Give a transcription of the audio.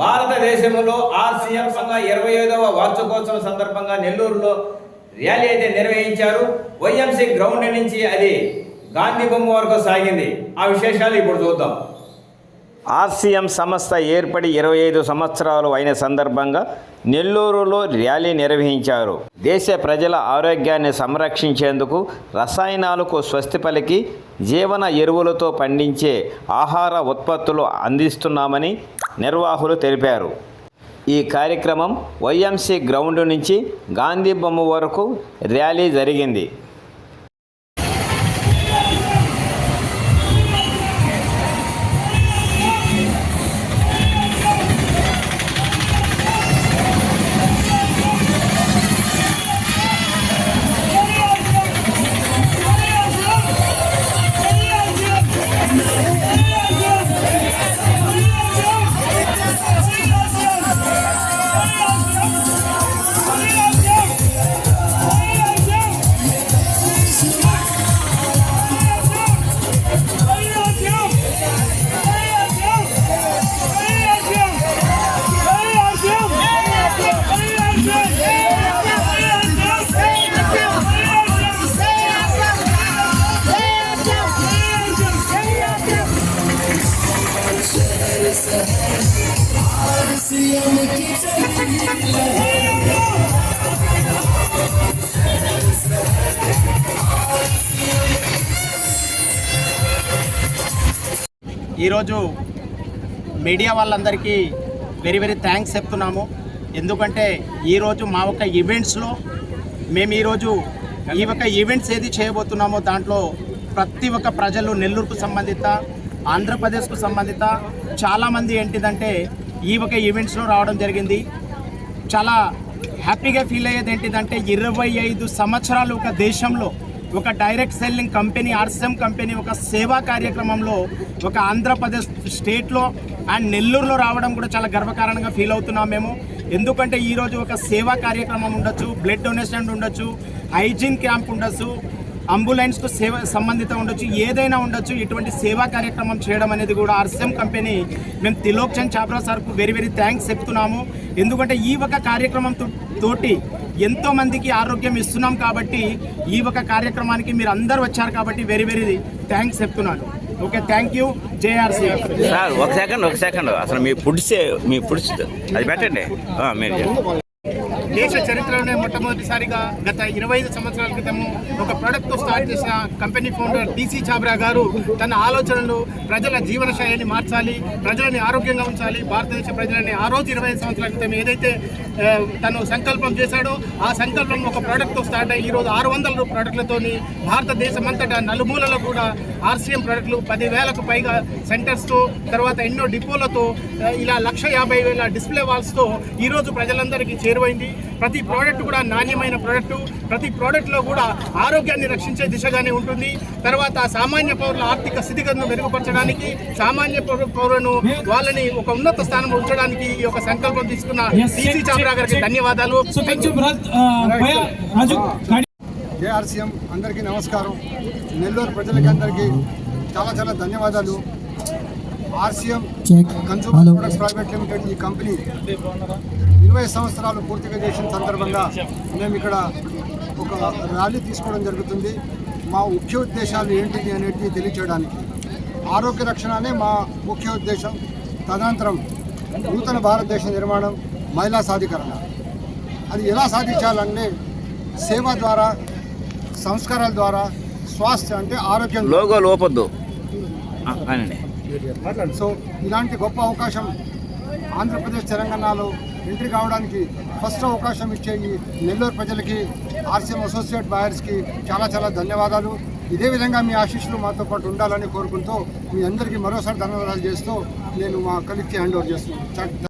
భారతదేశంలో ఆర్సీఎం సంఘ ఇరవై ఐదవ వార్షికోత్సవం సందర్భంగా నెల్లూరులో ర్యాలీ అయితే నిర్వహించారు. వైఎంసీ గ్రౌండ్ నుంచి అది గాంధీ బొమ్మ వరకు సాగింది. ఆ విశేషాలు ఇప్పుడు చూద్దాం. ఆర్సీఎం సంస్థ ఏర్పడి ఇరవై ఐదు సంవత్సరాలు అయిన సందర్భంగా నెల్లూరులో ర్యాలీ నిర్వహించారు. దేశ ప్రజల ఆరోగ్యాన్ని సంరక్షించేందుకు రసాయనాలకు స్వస్తి పలికి జీవన ఎరువులతో పండించే ఆహార ఉత్పత్తులు అందిస్తున్నామని నిర్వాహకులు తెలిపారు. ఈ కార్యక్రమం వైఎంసీ గ్రౌండ్ నుంచి గాంధీ బొమ్మ వరకు ర్యాలీ జరిగింది. ఈరోజు మీడియా వాళ్ళందరికీ వెరీ వెరీ థ్యాంక్స్ చెప్తున్నాము. ఎందుకంటే ఈరోజు మా యొక్క ఈవెంట్స్లో మేము ఈరోజు ఈ యొక్క ఈవెంట్స్ ఏది చేయబోతున్నామో దాంట్లో ప్రతి ఒక్క ప్రజలు నెల్లూరుకు సంబంధిత ఆంధ్రప్రదేశ్కు సంబంధిత చాలామంది ఏంటిదంటే ఈ ఒక ఈవెంట్స్లో రావడం జరిగింది. చాలా హ్యాపీగా ఫీల్ అయ్యేది ఏంటిదంటే ఇరవై ఐదు సంవత్సరాలు ఒక దేశంలో ఒక direct selling company RCM company ఒక సేవా కార్యక్రమంలో ఒక ఆంధ్రప్రదేశ్ స్టేట్లో అండ్ నెల్లూరులో రావడం కూడా చాలా గర్వకారణంగా ఫీల్ అవుతున్నాం మేము. ఎందుకంటే ఈరోజు ఒక సేవా కార్యక్రమం ఉండొచ్చు బ్లడ్ డొనేషన్ ఉండొచ్చు హైజీన్ క్యాంప్ ఉండొచ్చు అంబులెన్స్కు సేవ సంబంధిత ఉండొచ్చు ఏదైనా ఉండొచ్చు. ఇటువంటి సేవా కార్యక్రమం చేయడం అనేది కూడా ఆర్సిఎం కంపెనీ మేము తిలోక్ చంద్ చాబ్రా సార్కు వెరీ వెరీ థ్యాంక్స్ చెప్తున్నాము. ఎందుకంటే ఈ ఒక కార్యక్రమం తో- తోటి ఎంతో మందికి ఆరోగ్యం ఇస్తున్నాం కాబట్టి ఈ ఒక కార్యక్రమానికి మీరు అందరు వచ్చారు కాబట్టి వెరీ వెరీ థ్యాంక్స్ చెప్తున్నాను. Okay thank you. JRC sir ఒక సెకండ్ ఒక సెకండ్. అసలు మీ ఫుడ్సే మీ ఫుడ్స్ అది పెట్టండి. మీరు దేశ చరిత్రలోనే మొట్టమొదటిసారిగా గత ఇరవై ఐదు సంవత్సరాల క్రితము ఒక ప్రోడక్ట్ స్టార్ట్ చేసిన company founder TC Chhabra garu తన ఆలోచనలు ప్రజల జీవన శైలిని మార్చాలి ప్రజలని ఆరోగ్యంగా ఉంచాలి భారతదేశ ప్రజలని ఆ రోజు ఇరవై ఐదు సంవత్సరాల క్రితం ఏదైతే తను సంకల్పం చేశాడో ఆ సంకల్పం ఒక ప్రోడక్ట్తో స్టార్ట్ అయ్యి ఈ రోజు ఆరు వందల ప్రోడక్ట్లతోని భారతదేశం అంతటా నలుమూలలో కూడా ఆర్సీఎం ప్రోడక్ట్లు పదివేలకు పైగా సెంటర్స్తో తర్వాత ఎన్నో డిపోలతో ఇలా లక్ష యాభై వేల డిస్ప్లే వాల్స్తో ఈ రోజు ప్రజలందరికీ చేరువైంది. ప్రతి ప్రోడక్ట్ కూడా నాణ్యమైన ప్రోడక్ట్. ప్రతి ప్రోడక్ట్లో కూడా ఆరోగ్యాన్ని రక్షించే దిశగానే ఉంటుంది. తర్వాత సామాన్య పౌరుల ఆర్థిక స్థితిగతులను మెరుగుపరచడానికి సామాన్య పౌరు- పౌరులను వాళ్ళని ఒక ఉన్నత స్థానంలో ఉంచడానికి ఈ యొక్క సంకల్పం తీసుకున్న టీసీ చాబ్రా గారికి ధన్యవాదాలు. జేఆర్సీఎం అందరికీ నమస్కారం. నెల్లూరు ప్రజలకి అందరికీ చాలా చాలా ధన్యవాదాలు. RCM consumer products private limited ఈ కంపెనీ ఇరవై సంవత్సరాలు పూర్తిగా చేసిన సందర్భంగా మేము ఇక్కడ ఒక ర్యాలీ తీసుకోవడం జరుగుతుంది. మా ముఖ్య ఉద్దేశాలు ఏంటిది అనేది తెలియచేయడానికి. ఆరోగ్య రక్షణ అనే మా ముఖ్య ఉద్దేశం. తదనంతరం నూతన భారతదేశ నిర్మాణం మహిళా సాధికరణ. అది ఎలా సాధించాలంటే సేవ ద్వారా సంస్కారాల ద్వారా స్వాస్థ్య అంటే ఆరోగ్యం. లోగో లోపొద్దు సో ఇలాంటి గొప్ప అవకాశం ఆంధ్రప్రదేశ్ తెలంగాణలో ఎంట్రీ కావడానికి ఫస్ట్ అవకాశం ఇచ్చే ఈ నెల్లూరు ప్రజలకి ఆర్సీఎం అసోసియేట్ బయర్స్కి చాలా చాలా ధన్యవాదాలు. ఇదే విధంగా మీ ఆశీస్సులు మాతో పాటు ఉండాలని కోరుకుంటూ మీ అందరికీ మరోసారి ధన్యవాదాలు చేస్తూ నేను మా కలిక్కి హ్యాండ్ ఓవర్ చేస్తున్నాను.